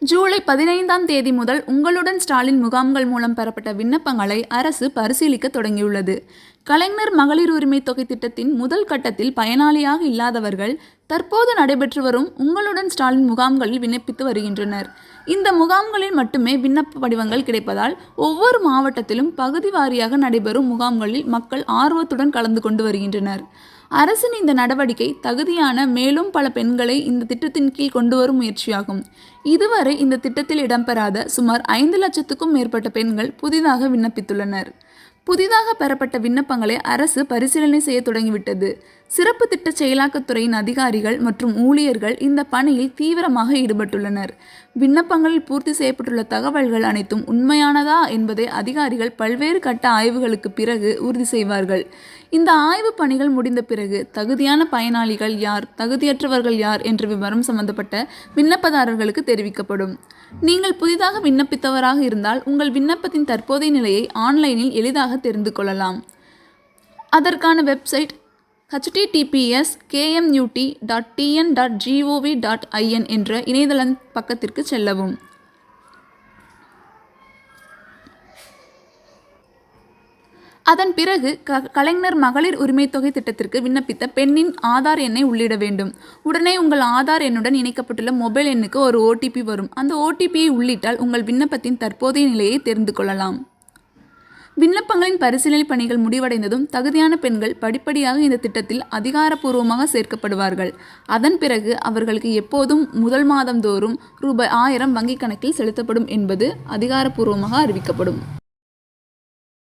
ஜூலை பதினைந்தாம் தேதி முதல் உங்களுடன் ஸ்டாலின் முகாம்கள் மூலம் பெறப்பட்ட விண்ணப்பங்களை அரசு பரிசீலிக்க தொடங்கியுள்ளது. கலைஞர் மகளிர் உரிமை தொகை திட்டத்தின் முதல் கட்டத்தில் பயனாளியாக இல்லாதவர்கள் தற்போது நடைபெற்று வரும் உங்களுடன் ஸ்டாலின் முகாம்களில் விண்ணப்பித்து வருகின்றனர். இந்த முகாம்களில் மட்டுமே விண்ணப்ப படிவங்கள் கிடைப்பதால் ஒவ்வொரு மாவட்டத்திலும் பகுதி வாரியாக நடைபெறும் முகாம்களில் மக்கள் ஆர்வத்துடன் கலந்து கொண்டு வருகின்றனர். அரசின் இந்த நடவடிக்கை தகுதியான மேலும் பல பெண்களை இந்த திட்டத்தின் கீழ் கொண்டு வரும் முயற்சியாகும். இதுவரை இந்த திட்டத்தில் இடம்பெறாத சுமார் ஐந்து லட்சத்துக்கும் மேற்பட்ட பெண்கள் புதிதாக விண்ணப்பித்துள்ளனர். புதிதாக பெறப்பட்ட விண்ணப்பங்களை அரசு பரிசீலனை செய்ய தொடங்கிவிட்டது. சிறப்பு திட்ட செயலாக்கத்துறையின் அதிகாரிகள் மற்றும் ஊழியர்கள் இந்த பணியில் தீவிரமாக ஈடுபட்டுள்ளனர். விண்ணப்பங்களில் பூர்த்தி செய்யப்பட்டுள்ள தகவல்கள் அனைத்தும் உண்மையானதா என்பதை அதிகாரிகள் பல்வேறு கட்ட ஆய்வுகளுக்கு பிறகு உறுதி செய்வார்கள். இந்த ஆய்வு பணிகள் முடிந்த பிறகு தகுதியான பயனாளிகள் யார் தகுதியற்றவர்கள் யார் என்ற விவரம் சம்பந்தப்பட்ட விண்ணப்பதாரர்களுக்கு தெரிவிக்கப்படும். நீங்கள் புதிதாக விண்ணப்பித்தவராக இருந்தால் உங்கள் விண்ணப்பத்தின் தற்போதைய நிலையை ஆன்லைனில் எளிதாக தெரிந்து கொள்ளலாம். அதற்கான website HTTPS KMUT dot TN dot GOV dot IN என்ற இணையதள பக்கத்திற்கு செல்லவும். அதன் பிறகு க கலைஞர் மகளிர் உரிமைத் தொகை திட்டத்திற்கு விண்ணப்பித்த பெண்ணின் ஆதார் எண்ணை உள்ளிட வேண்டும். உடனே உங்கள் ஆதார் எண்ணுடன் இணைக்கப்பட்டுள்ள மொபைல் எண்ணுக்கு ஒரு ஓடிபி வரும். அந்த ஓடிபியை உள்ளிட்டால் உங்கள் விண்ணப்பத்தின் தற்போதைய நிலையை தெரிந்து கொள்ளலாம். விண்ணப்பங்களின் பரிசீலனை பணிகள் முடிவடைந்ததும் தகுதியான பெண்கள் படிப்படியாக இந்த திட்டத்தில் அதிகாரப்பூர்வமாக சேர்க்கப்படுவார்கள். அதன் பிறகு அவர்களுக்கு எப்போதும் முதல் மாதம் தோறும் ரூபாய் ஆயிரம் வங்கிக் கணக்கில் செலுத்தப்படும் என்பது அதிகாரப்பூர்வமாக அறிவிக்கப்படும்.